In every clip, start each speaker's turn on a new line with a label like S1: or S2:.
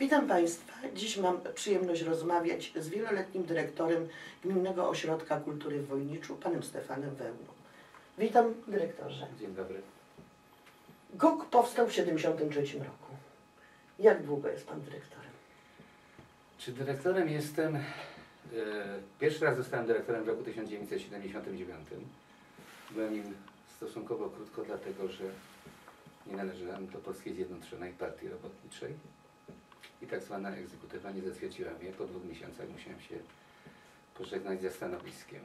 S1: Witam Państwa. Dziś mam przyjemność rozmawiać z wieloletnim dyrektorem Gminnego Ośrodka Kultury w Wojniczu, panem Stefanem Wełną. Witam dyrektorze.
S2: Dzień dobry.
S1: GOK powstał w 1973 roku. Jak długo jest pan dyrektorem?
S2: Czy dyrektorem jestem? e, Pierwszy raz zostałem dyrektorem w roku 1979. Byłem nim stosunkowo krótko, dlatego że nie należałem do Polskiej Zjednoczonej Partii Robotniczej i tak zwana egzekutywa nie zatwierdziła mnie. Po dwóch miesiącach musiałem się pożegnać ze stanowiskiem.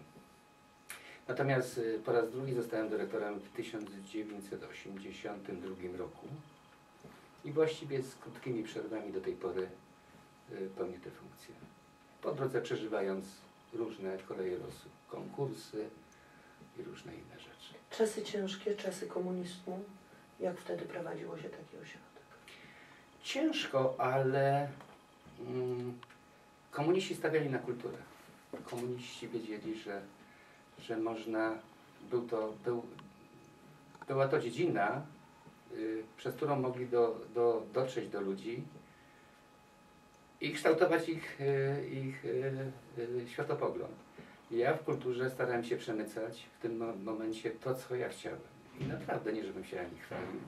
S2: Natomiast e, po raz drugi zostałem dyrektorem w 1982 roku i właściwie z krótkimi przerwami do tej pory y, pełnię tę funkcję. Po drodze przeżywając różne koleje losu, konkursy i różne inne rzeczy.
S1: Czasy ciężkie, czasy komunizmu. Jak wtedy prowadziło się taki ośrodek?
S2: Ciężko, ale mm, komuniści stawiali na kulturę. Komuniści wiedzieli, że, że można, był to, był, była to dziedzina, y, przez którą mogli do, do, dotrzeć do ludzi i kształtować ich, y, ich y, y, światopogląd. Ja w kulturze starałem się przemycać w tym mo- momencie to, co ja chciałem. I naprawdę nie, żebym się ani chwalił.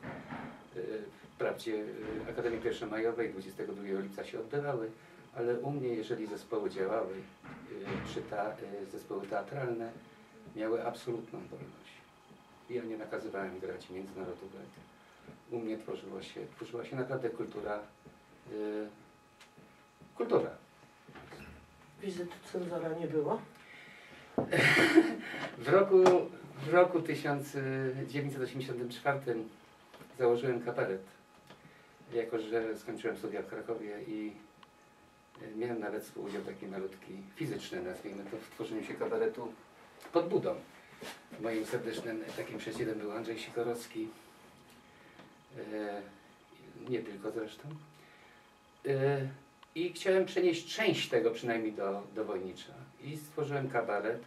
S2: Wprawdzie y, Akademii Pierwszomajowej 22 lipca się odbywały, ale u mnie, jeżeli zespoły działały, y, czy ta, y, zespoły teatralne, miały absolutną wolność. Ja nie nakazywałem grać międzynarodówek. U mnie tworzyło się, tworzyła się naprawdę kultura, y, kultura.
S1: Wizyt cenzora nie było?
S2: W roku, w roku 1984 założyłem kabaret, jako że skończyłem studia w Krakowie i e, miałem nawet współudział taki malutki, fizyczny nazwijmy to, w tworzeniu się kabaretu pod budą. Moim serdecznym takim przyjacielem był Andrzej Sikorowski, e, nie tylko zresztą. E, I chciałem przenieść część tego przynajmniej do, do Wojnicza i stworzyłem kabaret.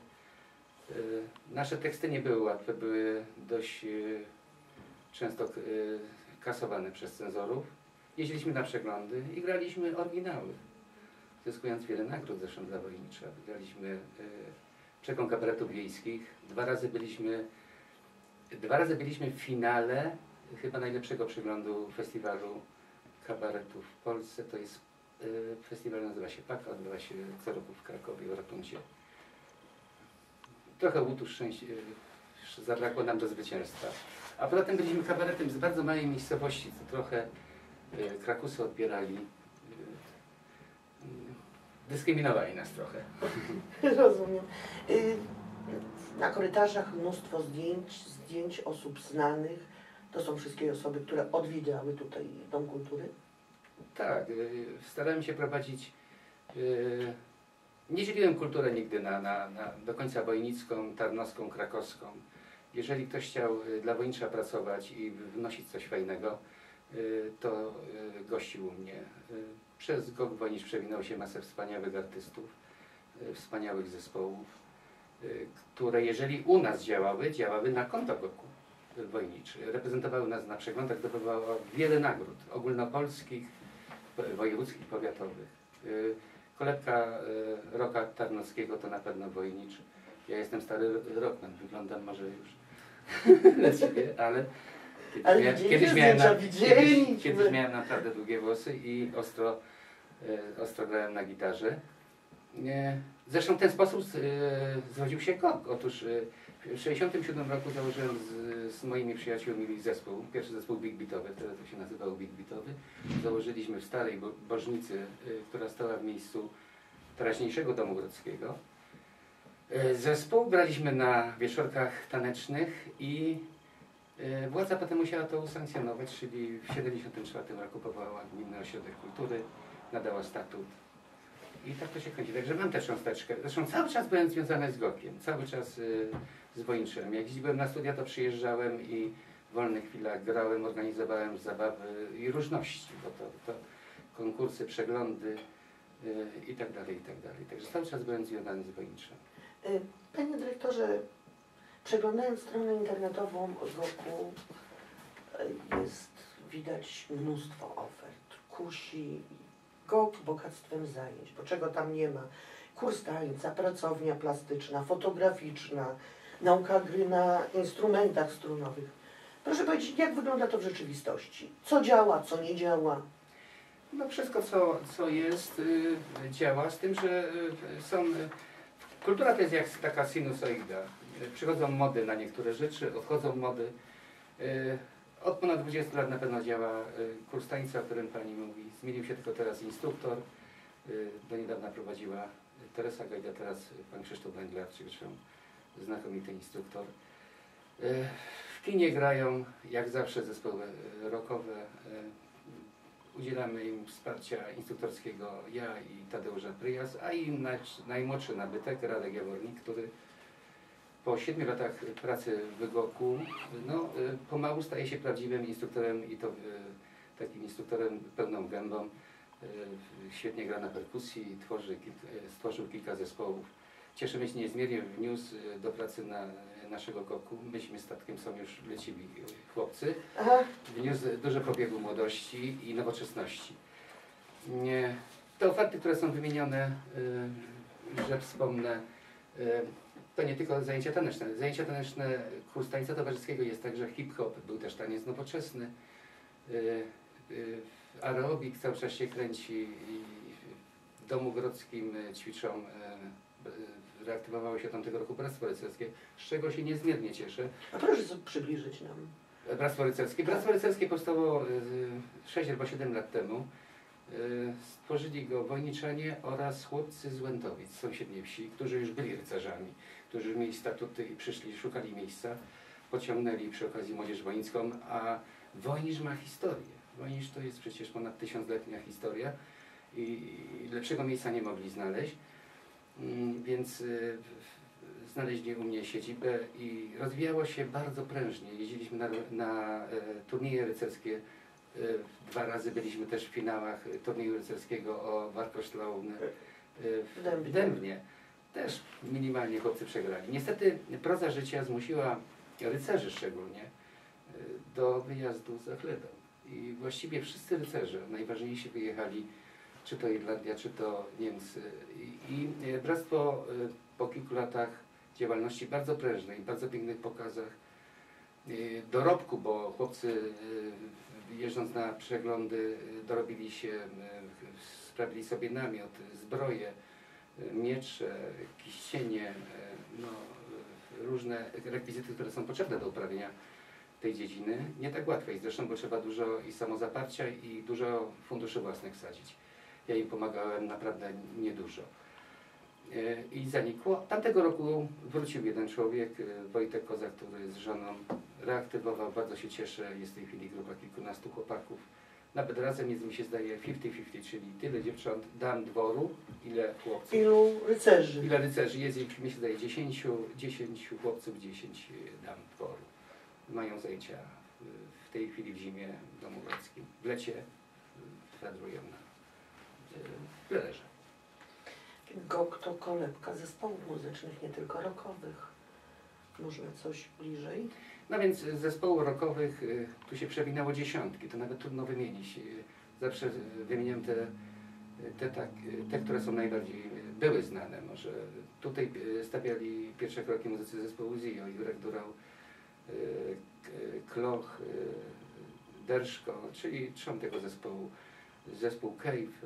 S2: Nasze teksty nie były łatwe, były dość często kasowane przez cenzorów. Jeździliśmy na przeglądy i graliśmy oryginały, zyskując wiele nagród zresztą dla Wojnicza. Wygraliśmy Czeką Kabaretów Wiejskich. Dwa razy byliśmy, dwa razy byliśmy w finale chyba najlepszego przeglądu festiwalu kabaretów w Polsce. To jest y, festiwal nazywa się PAKA, odbywa się co roku w Krakowie, w Ratuncie. Trochę łutu szczęścia y, zabrakło nam do zwycięstwa. A poza tym byliśmy kabaretem z bardzo małej miejscowości, co trochę y, Krakusy odbierali. y, y, Dyskryminowali nas trochę.
S1: Rozumiem. Y, Na korytarzach mnóstwo zdjęć, zdjęć osób znanych. To są wszystkie osoby, które odwiedziały tutaj Dom Kultury.
S2: Tak, y, starałem się prowadzić. y, Nie dzieliłem kulturę nigdy na, na, na do końca wojnicką, tarnowską, krakowską. Jeżeli ktoś chciał y, dla Wojnicza pracować i wnosić coś fajnego, y, to y, gościł mnie. Przez GOG Wojnicz przewinęło się masę wspaniałych artystów, wspaniałych zespołów, które jeżeli u nas działały, działały na konto GOG-u Wojnicz. Reprezentowały nas na przeglądach, zdobywały wiele nagród ogólnopolskich, po- wojewódzkich, powiatowych. Kolebka Roka Tarnowskiego to na pewno Wojnicz. Ja jestem stary rockman, wyglądam może już na ciebie, ale kiedyś,
S1: Ale
S2: kiedyś, miałem na, kiedyś, kiedyś miałem naprawdę długie włosy i ostro, y, ostro grałem na gitarze. Nie. Zresztą w ten sposób y, zrodził się KOK. Otóż y, w 1967 roku założyłem z, z moimi przyjaciółmi zespół, pierwszy zespół Big Beatowy, wtedy to się nazywał Big Beatowy. Założyliśmy w Starej Bo- Bożnicy, y, która stała w miejscu teraźniejszego Domu Grodzkiego. Y, Zespół braliśmy na wieczorkach tanecznych i y, władza potem musiała to usankcjonować, czyli w 1974 roku powołała Gminny Ośrodek Kultury, nadała statut i tak to się kręci. Także mam tę cząsteczkę. Zresztą cały czas byłem związany z Gokiem, cały czas y, z Wojniczem. Jak jeździłem na studia, to przyjeżdżałem i w wolnych chwilach grałem, organizowałem zabawy i różności, bo to, to konkursy, przeglądy y, i tak tak. Także cały czas byłem związany z Wojniczem.
S1: Y, Panie dyrektorze, przeglądając stronę internetową GOK-u y, jest widać mnóstwo ofert. Kusi GOK bogactwem zajęć, bo czego tam nie ma. Kurs tańca, pracownia plastyczna, fotograficzna, nauka gry na instrumentach strunowych. Proszę powiedzieć, jak wygląda to w rzeczywistości? Co działa, co nie działa?
S2: No wszystko, co, co jest, y, działa, z tym, że są... Kultura to jest jak taka sinusoida. Przychodzą mody na niektóre rzeczy, odchodzą mody. Y, od ponad 20 lat na pewno działa y, kurs tańca, o którym Pani mówi. Zmienił się tylko teraz instruktor. Y, do niedawna prowadziła Teresa Gajda, teraz Pan Krzysztof Węglarczyk, zresztą znakomity instruktor. W kinie grają, jak zawsze, zespoły rockowe. Udzielamy im wsparcia instruktorskiego ja i Tadeusza Pryjas, a i naj- najmłodszy nabytek, Radek Jawornik, który po siedmiu latach pracy w Wygoku no, y, pomału staje się prawdziwym instruktorem i to y, takim instruktorem pełną gębą. Y, Świetnie gra na perkusji, tworzy, stworzył kilka zespołów. Cieszymy się niezmiernie, wniósł do pracy na naszego Goku. Myśmy statkiem są już lecili chłopcy
S1: Aha,
S2: wniósł dużo pobiegu młodości i nowoczesności. Te oferty, które są wymienione, y, że wspomnę, y, to nie tylko zajęcia taneczne. Zajęcia taneczne, kurs tańca towarzyskiego jest także hip-hop, był też taniec nowoczesny. Y, aerobik cały czas się kręci i w domu grodzkim ćwiczą, y, y, reaktywowało się tamtego roku Bractwo Rycerskie, z czego się niezmiernie cieszę.
S1: a proszę przybliżyć nam.
S2: Bractwo Rycerskie. Bractwo Rycerskie powstało y, 6 albo 7 lat temu. Y, Stworzyli go wojniczanie oraz chłopcy z Łętowic, sąsiedniej wsi, którzy już byli rycerzami, którzy już mieli statuty i przyszli, szukali miejsca, pociągnęli przy okazji młodzież wojnicką, a Wojnicz ma historię. Wojnicz to jest przecież ponad tysiącletnia historia i lepszego miejsca nie mogli znaleźć. Więc y, znaleźli u mnie siedzibę i rozwijało się bardzo prężnie. Jeździliśmy na, na e, turnieje rycerskie. E, dwa razy byliśmy też w finałach turnieju rycerskiego o Warkoszlaun e, w
S1: Dębnie.
S2: Też minimalnie chłopcy przegrali. Niestety proza życia zmusiła rycerzy szczególnie do wyjazdu za chlebem. I właściwie wszyscy rycerze, najważniejsi wyjechali, czy to Irlandia, czy to Niemcy. I, e, bractwo e, po kilku latach działalności bardzo prężnej, bardzo pięknych pokazach, e, dorobku, bo chłopcy jeżdżąc na przeglądy dorobili się, sprawili sobie namiot, zbroje, miecze, kiścienie, no, różne rekwizyty, które są potrzebne do uprawienia tej dziedziny. Nie tak łatwej zresztą, bo trzeba dużo i samozaparcia i dużo funduszy własnych wsadzić. Ja im pomagałem naprawdę niedużo. E, I zanikło. Tamtego roku wrócił jeden człowiek, e, Wojtek Kozak, który z żoną reaktywował. Bardzo się cieszę. Jest w tej chwili grupa kilkunastu chłopaków. Nawet razem jest mi się zdaje 50-50, czyli tyle dziewcząt dam dworu, ile chłopców.
S1: Ilu rycerzy?
S2: Ile rycerzy jest, mi się zdaje 10, 10 chłopców, 10 dam dworu. Mają zajęcia w- tej chwili w zimie w domu. W lecie wędrują na Lelerze.
S1: GOK to kolebka zespołów muzycznych, nie tylko rockowych. Można coś bliżej?
S2: No więc z zespołów rockowych y, tu się przewinęło dziesiątki, to nawet trudno wymienić. Y, Zawsze wymieniam te, te, tak, y, te, które są najbardziej były znane. Może tutaj stawiali pierwsze kroki muzycy zespołu Zio, Jurek Durał, Kloch, Derszko, czyli trzon tego zespołu. Zespół Cave,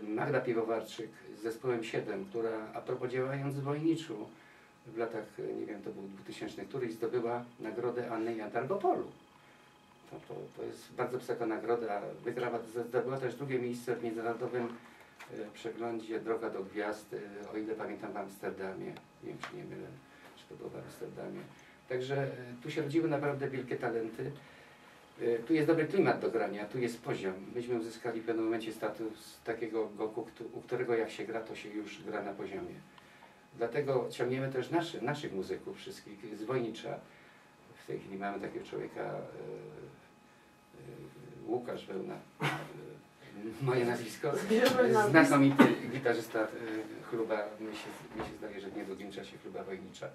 S2: y, Magda Piwowarczyk z zespołem 7, która a propos działając w Wojniczu w latach, y, nie wiem, to był 2000 któryś, zdobyła nagrodę Anny Jan Targopolu. To, to, to jest bardzo wysoka nagroda. Wygrała, zdobyła też drugie miejsce w międzynarodowym y, przeglądzie Droga do Gwiazd, y, o ile pamiętam w Amsterdamie. Nie wiem, czy nie mylę, czy to było w Amsterdamie. Także y, tu się rodziły naprawdę wielkie talenty. Y, Tu jest dobry klimat do grania, tu jest poziom. Myśmy uzyskali w pewnym momencie status takiego goku, u którego jak się gra, to się już gra na poziomie. Dlatego ciągniemy też naszy, naszych muzyków wszystkich z Wojnicza. W tej chwili mamy takiego człowieka, e, e, Łukasz Wełna, e, moje nazwisko. Znakomity gitarzysta chluba, mi się, mi się zdaje, że w niedługim czasie chluba Wojnicza.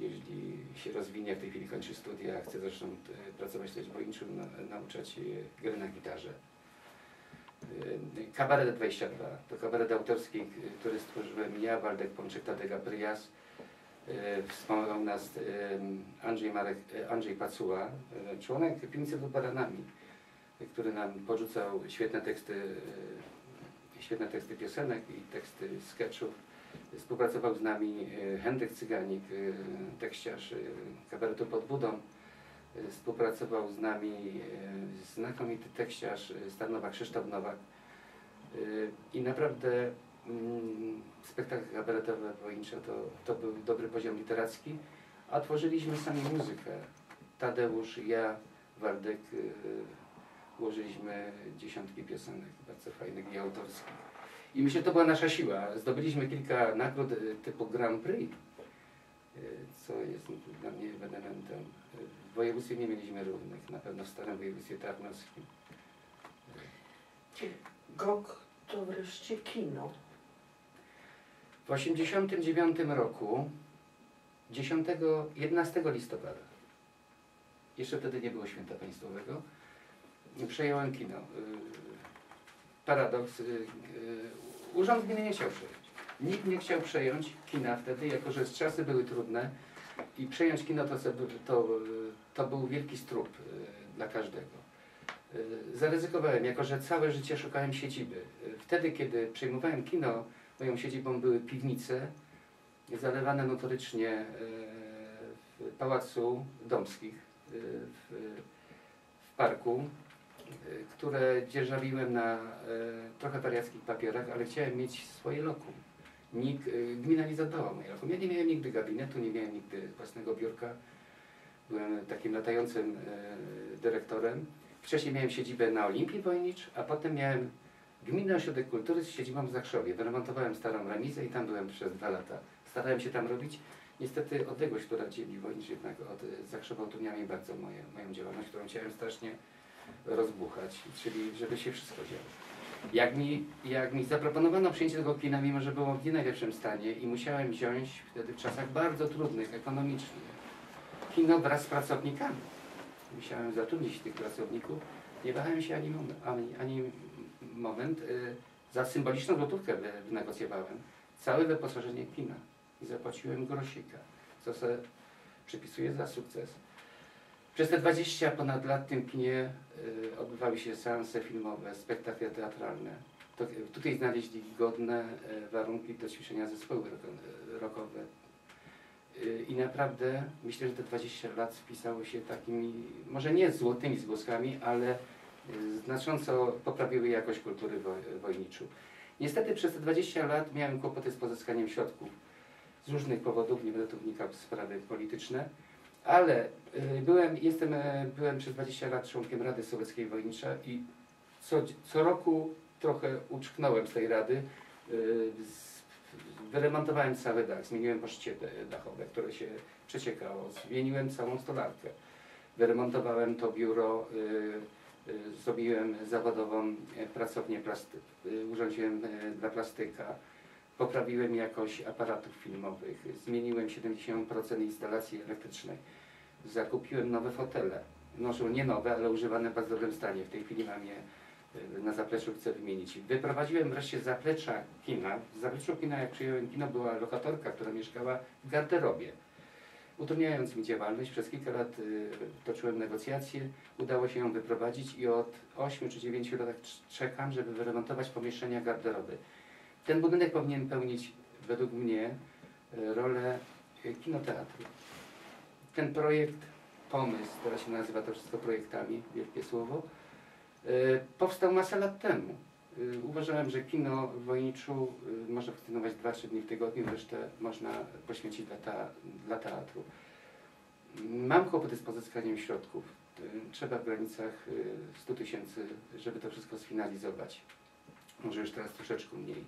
S2: Jeśli się rozwinie, w tej chwili kończy studia, chce zresztą e, pracować też w na, nauczać e, gry na gitarze. Kabaret 22 to kabaret autorski, który stworzyłem ja, Waldek Pączek, Tadek Pryjas. Y, Wspomagał nas Andrzej, Marek, Andrzej Pacuła, członek Piwnicy pod Baranami, który nam porzucał świetne teksty, świetne teksty piosenek i teksty sketchów. Współpracował z nami y, Henryk Cyganik, y, tekściarz y, kabaretu pod budą. Współpracował z nami znakomity tekściarz Starnowa Krzysztof Nowak. I naprawdę mm, spektakl kabaretowy Wojnicza to, to był dobry poziom literacki, a tworzyliśmy sami muzykę. Tadeusz, ja, Waldek ułożyliśmy dziesiątki piosenek bardzo fajnych i autorskich. I myślę, że to była nasza siła. Zdobyliśmy kilka nagród y, typu Grand Prix, y, co jest dla mnie ewenementem. Y, W województwie nie mieliśmy równych, na pewno w starym województwie tarnowskim.
S1: GOG to wreszcie kino.
S2: W 1989 roku, 10, 11 listopada, jeszcze wtedy nie było święta państwowego, przejąłem kino. Y, Paradoks, urząd gminy nie chciał przejąć. Nikt nie chciał przejąć kina wtedy, jako że czasy były trudne i przejąć kino to, to, to był wielki strup y, dla każdego. Y, Zaryzykowałem, jako że całe życie szukałem siedziby. Y, Wtedy, kiedy przejmowałem kino, moją siedzibą były piwnice zalewane notorycznie e, w Pałacu Domskich e, w, w parku, e, które dzierżawiłem na e, trochę wariackich papierach, ale chciałem mieć swoje lokum. Nikt, e, gmina nie zadbała o moje lokum. Ja nie miałem nigdy gabinetu, nie miałem nigdy własnego biurka. Byłem takim latającym e, dyrektorem. Wcześniej miałem siedzibę na Olimpii Wojnicz, a potem miałem Gminny Ośrodek Kultury z siedzibą w Zakrzowie. Wyremontowałem starą remizę i tam byłem przez dwa lata. Starałem się tam robić. Niestety odległość, która dzieli Wojnicz jednak od Zakrzowa utrudniała mi bardzo moje, moją działalność, którą chciałem strasznie rozbuchać, czyli żeby się wszystko działo. Jak mi, jak mi zaproponowano przyjęcie tego kina, mimo że było w nie najlepszym stanie i musiałem wziąć wtedy w czasach bardzo trudnych, ekonomicznych, kino wraz z pracownikami. Musiałem zatrudnić tych pracowników. Nie wahałem się ani, ani, ani moment. y, Za symboliczną złotówkę wy- wynegocjowałem całe wyposażenie kina i zapłaciłem grosika, co se przypisuję za sukces. Przez te 20 ponad lat w tym kinie y, odbywały się seanse filmowe, spektakle teatralne. Tutaj znaleźli godne y, warunki do ćwiczenia zespoły rockowe. Y, I naprawdę myślę, że te 20 lat wpisało się takimi, może nie złotymi zgłoskami, ale znacząco poprawiły jakość kultury wo- wojniczu. Niestety przez te 20 lat miałem kłopoty z pozyskaniem środków z różnych powodów, nie będę tu wnikał w sprawy polityczne, ale y, byłem, jestem, e, byłem przez 20 lat członkiem Rady Sowieckiej Wojnicza i co, co roku trochę uczknąłem z tej rady. y, Wyremontowałem cały dach, zmieniłem poszcie dachowe, które się przeciekało, zmieniłem całą stolarkę. Wyremontowałem to biuro, y, zrobiłem zawodową e, pracownię plasty, y, urządziłem e, dla plastyka, poprawiłem jakość aparatów filmowych, zmieniłem 70% instalacji elektrycznej, zakupiłem nowe fotele. Może nie nowe, ale używane w bardzo dobrym stanie. W tej chwili mam je y, na zapleczu, chcę wymienić. Wyprowadziłem wreszcie zaplecza kina. W zapleczu kina, jak przyjąłem kino, była lokatorka, która mieszkała w garderobie. Utrudniając mi działalność, przez kilka lat y, toczyłem negocjacje, udało się ją wyprowadzić i od 8 czy 9 lat cz- czekam, żeby wyremontować pomieszczenia garderoby. Ten budynek powinien pełnić według mnie y, rolę y, kinoteatru. Ten projekt, pomysł, teraz się nazywa to wszystko projektami, wielkie słowo, y, powstał masę lat temu. Uważałem, że kino w Wojniczu może funkcjonować 2-3 dni w tygodniu, resztę można poświęcić dla, ta, dla teatru. Mam kłopoty z pozyskaniem środków. Trzeba w granicach y, 100 tysięcy, żeby to wszystko sfinalizować. Może już teraz troszeczkę mniej.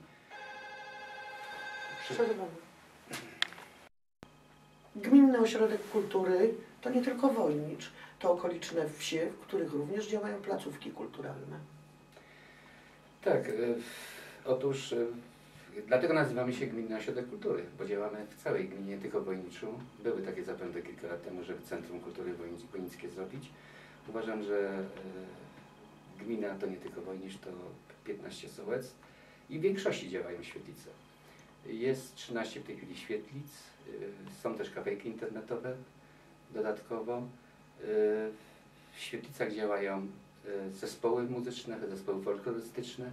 S1: Gminny Ośrodek Kultury to nie tylko Wojnicz, to okoliczne wsie, w których również działają placówki kulturalne.
S2: Tak, y, otóż y, dlatego nazywamy się Gminny Ośrodek Kultury, bo działamy w całej gminie, nie tylko w Wojniczu. Były takie zapędy kilka lat temu, żeby Centrum Kultury Wojnic- Wojnickie zrobić. Uważam, że gmina to nie tylko Wojnisz, to 15 sołectw i w większości działają świetlice. Jest 13 w tej chwili świetlic, y, są też kafejki internetowe dodatkowo. Y, W świetlicach działają y, zespoły muzyczne, zespoły folklorystyczne.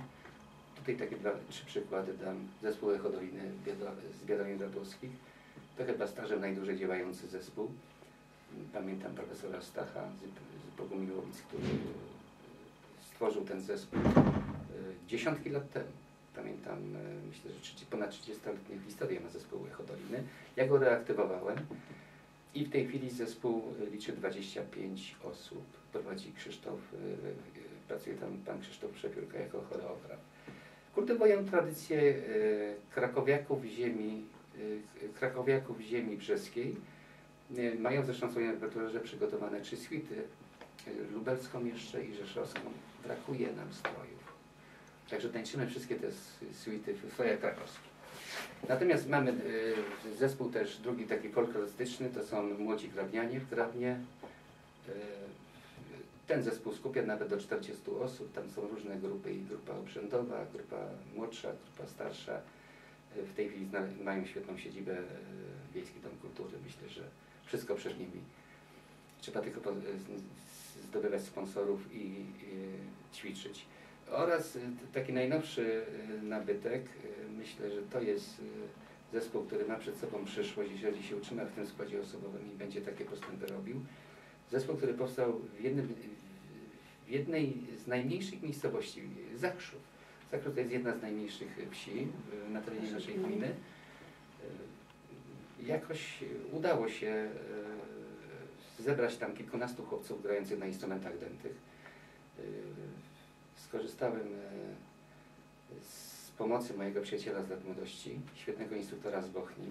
S2: Tutaj takie dwa, trzy przykłady dam. Zespół Echo Doliny Bieda- z Biadolin Radowskich. To chyba stażem najdłużej działający zespół. Pamiętam profesora Stacha z, Bogumiłowic, który stworzył ten zespół dziesiątki lat temu. Pamiętam, y, myślę, że 30, ponad 30-letnią historię ma zespół Echo Doliny. Ja go reaktywowałem i w tej chwili zespół y, liczy 25 osób. Prowadzi Krzysztof, y, pracuje tam pan Krzysztof Przepiórka jako choreograf. Kultywują tradycje y, krakowiaków ziemi, krakowiaków ziemi brzeskiej. Mają zresztą w swoim repertuarze przygotowane trzy swity, lubelską jeszcze i rzeszowską. Brakuje nam strojów. Także tańczymy wszystkie te suity w strojach krakowskich. Natomiast mamy y, zespół też drugi taki folklorystyczny, to są młodzi grabnianie w Grabnie. Y, ten zespół skupia nawet do 40 osób, tam są różne grupy i grupa obrzędowa, grupa młodsza, grupa starsza. Y, W tej chwili mają świetną siedzibę Wiejski Dom Kultury, myślę, że wszystko przed nimi. Trzeba tylko zdobywać sponsorów i ćwiczyć. Oraz y, taki najnowszy y, nabytek, y, myślę, że to jest zespół, który ma przed sobą przyszłość, jeżeli się utrzyma w tym składzie osobowym i będzie takie postępy robił. Zespół, który powstał w, jednym, w jednej z najmniejszych miejscowości, Zakrzów. Zakrzów to jest jedna z najmniejszych wsi na terenie naszej gminy. Y, Jakoś udało się zebrać tam kilkunastu chłopców grających na instrumentach dętych. Skorzystałem y, z pomocy mojego przyjaciela z lat młodości, świetnego instruktora z Bochni,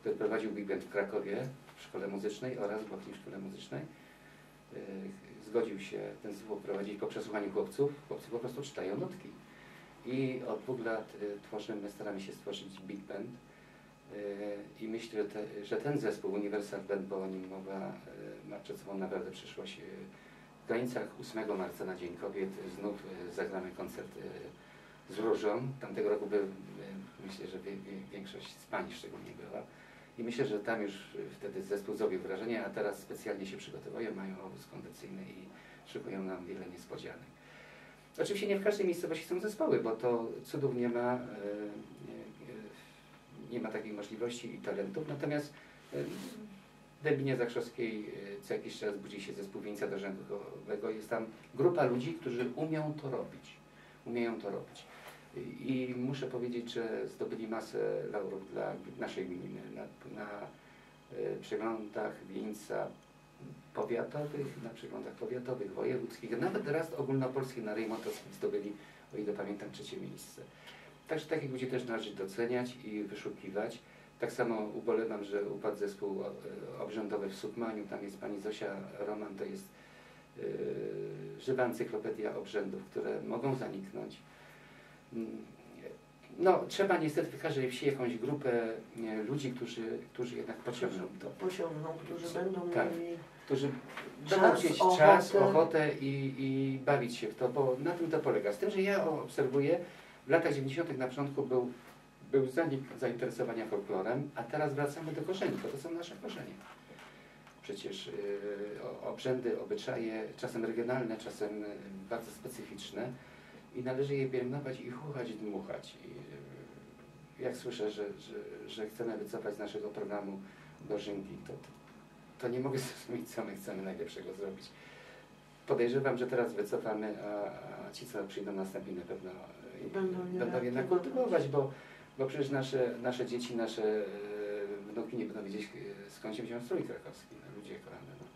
S2: który prowadził Big Band w Krakowie w szkole muzycznej oraz w Bochni w szkole muzycznej. Y, Zgodził się ten zespół prowadzić po przesłuchaniu chłopców. Chłopcy po prostu czytają nutki. I od dwóch lat y, tworzymy, staramy się stworzyć Big Band. I myślę, że, te, że ten zespół Universal Band, bo o nim mowa, ma przed sobą naprawdę przyszłość. Granicach 8 marca na Dzień Kobiet znów y, zagramy koncert y, z Różą. Tamtego roku był, y, myślę, że większość z Pani szczególnie była. I myślę, że tam już wtedy zespół zrobił wrażenie, a teraz specjalnie się przygotowują, mają obóz kondycyjny i szykują nam wiele niespodzianek. Oczywiście nie w każdej miejscowości są zespoły, bo to cudów nie ma, nie ma takiej możliwości i talentów. Natomiast w Dębinie Zakrzowskiej y, co jakiś czas budzi się zespół wieńca dożękowego. Jest tam grupa ludzi, którzy umią to robić. Umieją to robić. I i muszę powiedzieć, że zdobyli masę laurów dla naszej gminy na, na y, przeglądach wieńca powiatowych, na przeglądach powiatowych, wojewódzkich, nawet raz ogólnopolskich na Rejmontowskich zdobyli, o ile pamiętam, trzecie miejsce. Także takich ludzi też należy doceniać i wyszukiwać. Tak samo ubolewam, że upadł zespół e, obrzędowy w Sukmaniu, tam jest pani Zosia Roman, to jest e, żywa encyklopedia obrzędów, które mogą zaniknąć. Mm, No, trzeba niestety w każdej wsi jakąś grupę nie, ludzi, którzy, którzy jednak pociągną to,
S1: Pociągną, którzy będą
S2: Tak.
S1: mieli
S2: którzy
S1: Czas,
S2: czas, ochotę i, i bawić się w to, bo na tym to polega. Z tym, że ja obserwuję, w latach 90. na początku był, był zanik zainteresowania folklorem, a teraz wracamy do korzeni, bo to są nasze korzenie. Przecież yy, obrzędy, obyczaje, czasem regionalne, czasem yy, bardzo specyficzne i należy je pielęgnować i chuchać, dmuchać. I, yy, jak słyszę, że, że, że chcemy wycofać z naszego programu dożynki, to, to, to nie mogę zrozumieć, co my chcemy najlepszego zrobić. Podejrzewam, że teraz wycofamy, a, a ci, co przyjdą następni na pewno
S1: Będą
S2: będą jednak kultywować, bo, bo przecież nasze, nasze dzieci, nasze e, wnuki nie będą wiedzieć, e, skąd się wziął strój krakowski. No, ludzie kochane, no.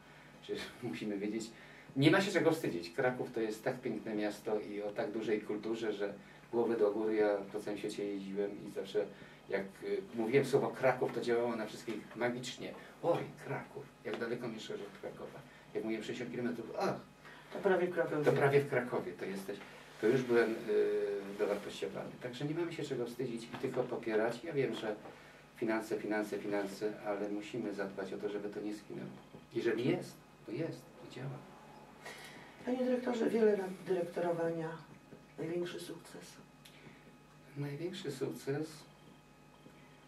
S2: Przecież musimy wiedzieć, nie ma się czego wstydzić. Kraków to jest tak piękne miasto i o tak dużej kulturze, że głowy do góry, ja po całym świecie jeździłem i zawsze jak y, mówiłem słowo Kraków, to działało na wszystkich magicznie. Oj, Kraków, jak daleko mieszkasz od Krakowa. Jak mówiłem 60 km, ach,
S1: To prawie Krakowie.
S2: to prawie w Krakowie to jesteś. To już byłem y, dowartościowany. Także nie mamy się czego wstydzić i tylko popierać. Ja wiem, że finanse, finanse, finanse, ale musimy zadbać o to, żeby to nie skinęło. Jeżeli jest, to jest, to działa.
S1: Panie dyrektorze, wiele lat dyrektorowania, największy sukces.
S2: Największy sukces.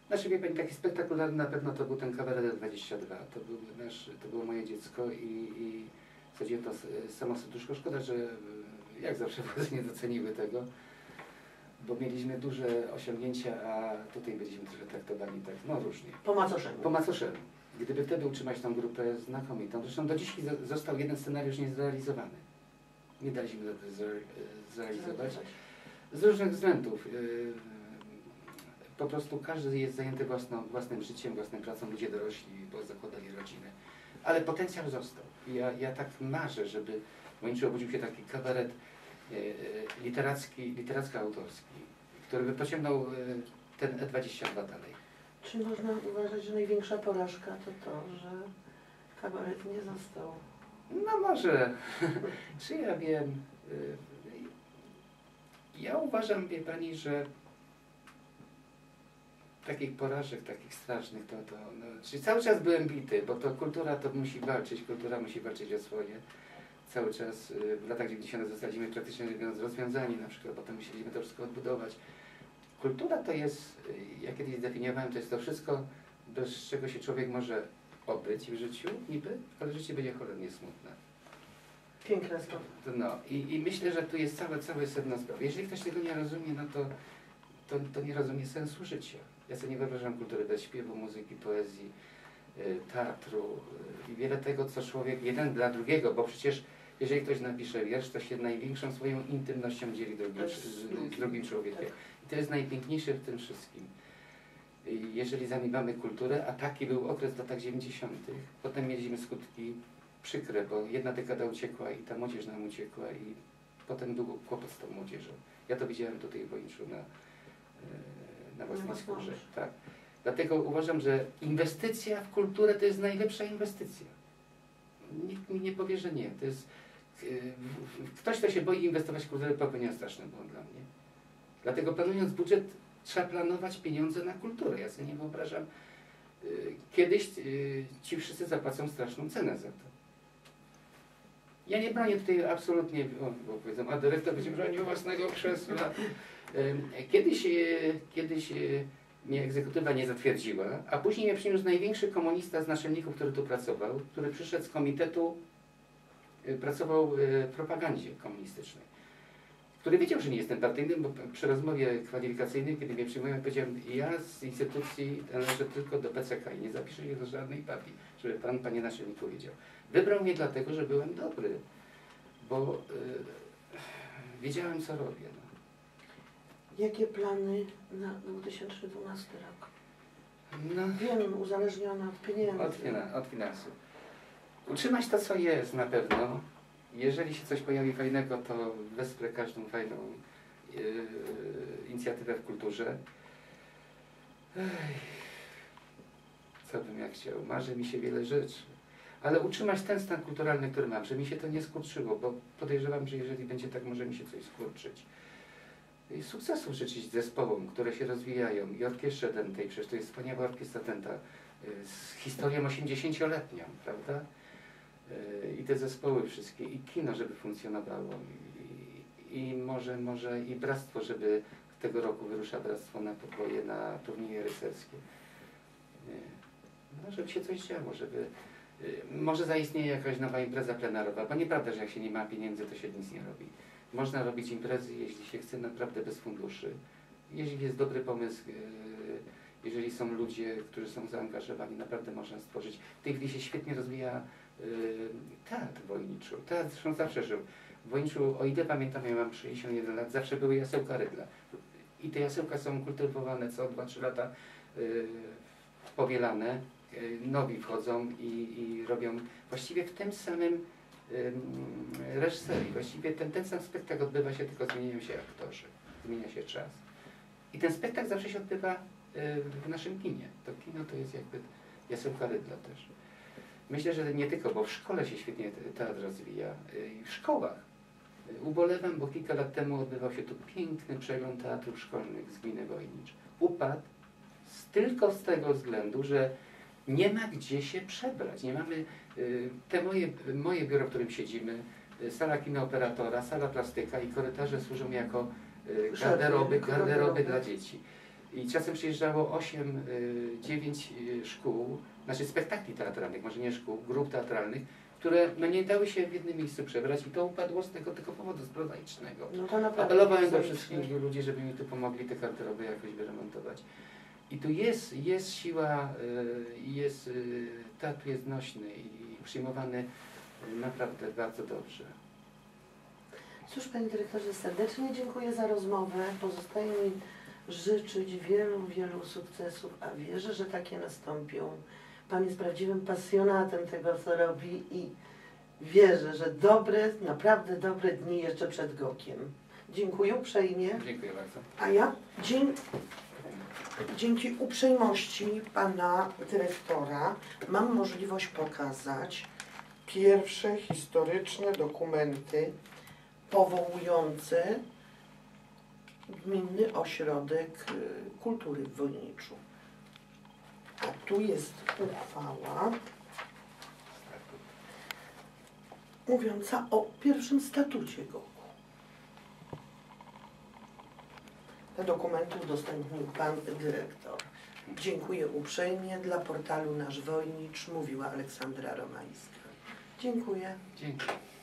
S2: Znaczy wie Pani, taki spektakularny na pewno to był ten kabaret 22. To, był nasz, to było moje dziecko i, i wsadziłem to samo serduszko. Szkoda, że jak zawsze władze nie doceniły tego, bo mieliśmy duże osiągnięcia, a tutaj byliśmy trochę traktowani tak, no różnie.
S1: Po macoszemu.
S2: Po macoszemu. Gdyby wtedy utrzymać tą grupę znakomitą, zresztą do zo- został jeden scenariusz niezrealizowany. Nie daliśmy go zre- zrealizować. Z różnych względów. Yy, Po prostu każdy jest zajęty własną, własnym życiem, własną pracą, ludzie dorośli, bo zakładali rodziny. Ale potencjał został. Ja, ja tak marzę, żeby w obudził się taki kabaret literacki, literacko-autorski, który by pociągnął yy, ten E22 dalej.
S1: Czy można uważać, że największa porażka to to, że kabaret nie został?
S2: No może, czy ja wiem. y, Ja uważam, wie Pani, że takich porażek, takich strasznych, to, to no, czyli cały czas byłem bity, bo to kultura to musi walczyć, kultura musi walczyć o swoje. Cały czas y, w latach 90. zostaliśmy praktycznie mówiąc rozwiązani na przykład, potem musieliśmy to wszystko odbudować. Kultura to jest, y, ja kiedyś zdefiniowałem, to jest to wszystko, bez czego się człowiek może obyć w życiu, niby, ale życie będzie cholernie smutne.
S1: Piękne słowo.
S2: No i, i myślę, że tu jest całe, całe sedno sprawy. Jeżeli ktoś tego nie rozumie, no to, to, to nie rozumie sensu życia. Ja sobie nie wyobrażam kultury bez śpiewu, muzyki, poezji, y, teatru i wiele tego, co człowiek jeden dla drugiego, bo przecież jeżeli ktoś napisze wiersz, to się największą swoją intymnością dzieli drugim, z, z drugim człowiekiem. I to jest najpiękniejsze w tym wszystkim. Jeżeli zaniedbamy kulturę, a taki był okres w latach 90., potem mieliśmy skutki przykre, bo jedna dekada uciekła i ta młodzież nam uciekła i potem był kłopot z tą młodzieżą. Ja to widziałem tutaj w Wończu na, e, na własnej
S1: własną
S2: skórze. Tak. Dlatego uważam, że inwestycja w kulturę to jest najlepsza inwestycja. Nikt mi nie powie, że nie. To jest, ktoś, kto się boi inwestować w kulturę, popełnia straszny błąd dla mnie. Dlatego planując budżet, trzeba planować pieniądze na kulturę. Ja sobie nie wyobrażam. e, Kiedyś e, ci wszyscy zapłacą straszną cenę za to. Ja nie bronię tutaj absolutnie, bo powiedzą, a dyrektor będzie bronił własnego krzesła. Kiedyś, kiedyś mnie egzekutywa nie zatwierdziła, a później mnie przyniósł największy komunista z naczelników, który tu pracował, który przyszedł z komitetu, pracował e, w propagandzie komunistycznej, który wiedział, że nie jestem partyjnym, bo przy rozmowie kwalifikacyjnej, kiedy mnie przyjmują, powiedziałem, ja z instytucji należę tylko do PCK i nie zapiszę się do żadnej partii, żeby pan, panie naczelniku, wiedział. Wybrał mnie dlatego, że byłem dobry, bo y, wiedziałem, co robię. No.
S1: Jakie plany na 2012 rok?
S2: No,
S1: Wiem, uzależniona od pieniędzy.
S2: od, od finansów. Utrzymać to, co jest na pewno. Jeżeli się coś pojawi fajnego, to wesprę każdą fajną y, inicjatywę w kulturze. Ej, co bym ja chciał? Marzy mi się wiele rzeczy. Ale utrzymać ten stan kulturalny, który mam, że mi się to nie skurczyło, bo podejrzewam, że jeżeli będzie tak, może mi się coś skurczyć. I sukcesów życzyć zespołom, które się rozwijają i orkiestrze dętej, przecież to jest wspaniała orkiestra dęta y, z historią 80-letnią, prawda? Y, I te zespoły wszystkie, i kino, żeby funkcjonowało, i, i może, może i bractwo, żeby tego roku wyrusza bractwo na pokoje, na turnieje rycerskie. Y, No, żeby się coś działo, żeby y, może zaistnieje jakaś nowa impreza plenerowa, bo nieprawda, że jak się nie ma pieniędzy, to się nic nie robi. Można robić imprezy, jeśli się chce, naprawdę bez funduszy. Jeśli jest dobry pomysł, yy, jeżeli są ludzie, którzy są zaangażowani, naprawdę można stworzyć. W tej chwili się świetnie rozwija teatr w Wojniczu. Teatr zresztą zawsze żył. W Wojniczu, o ile pamiętam, ja mam 61 lat, zawsze były jasełka rydla. I te jasełka są kultywowane co 2-3 lata, yy, powielane. Yy, nowi wchodzą i, i robią właściwie w tym samym ym, reżyserii. Właściwie ten, ten sam spektakl odbywa się, tylko zmieniają się aktorzy, zmienia się czas. I ten spektakl zawsze się odbywa y, w naszym kinie. To kino to jest jakby jasełka rydla też. Myślę, że nie tylko, bo w szkole się świetnie te- teatr rozwija, y, w szkołach. Ubolewam, bo kilka lat temu odbywał się tu piękny przegląd teatrów szkolnych z gminy Wojnicz. Upadł tylko z tego względu, że nie ma gdzie się przebrać. Nie mamy y, te moje, moje biuro, w którym siedzimy, y, sala kina operatora, sala plastyka i korytarze służą jako garderoby,
S1: garderoby.
S2: dla dzieci. I czasem przyjeżdżało 8, 9 szkół, znaczy spektakli teatralnych, może nie szkół, grup teatralnych, które no, nie dały się w jednym miejscu przebrać i to upadło z tego tylko powodu, z prozaicznego.
S1: No
S2: Apelowałem do wszystkich ludzi, żeby mi tu pomogli te garderoby jakoś wyremontować. I tu jest, jest siła, y, jest, y, teatr jest nośny i przyjmowany y, naprawdę bardzo dobrze.
S1: Cóż, Panie Dyrektorze, serdecznie dziękuję za rozmowę. Pozostaje mi życzyć wielu, wielu sukcesów, a wierzę, że takie nastąpią. Pan jest prawdziwym pasjonatem tego, co robi i wierzę, że dobre, naprawdę dobre dni jeszcze przed Gokiem. Dziękuję uprzejmie.
S2: Dziękuję bardzo.
S1: A ja dzień, dzięki uprzejmości pana dyrektora mam możliwość pokazać pierwsze historyczne dokumenty powołujące Gminny Ośrodek y, Kultury w Wojniczu. A tu jest uchwała mówiąca o pierwszym statucie GOK-u. Te dokumenty udostępnił Pan Dyrektor. Dziękuję uprzejmie. Dla portalu Nasz Wojnicz mówiła Aleksandra Romańska. Dziękuję.
S2: Dziękuję.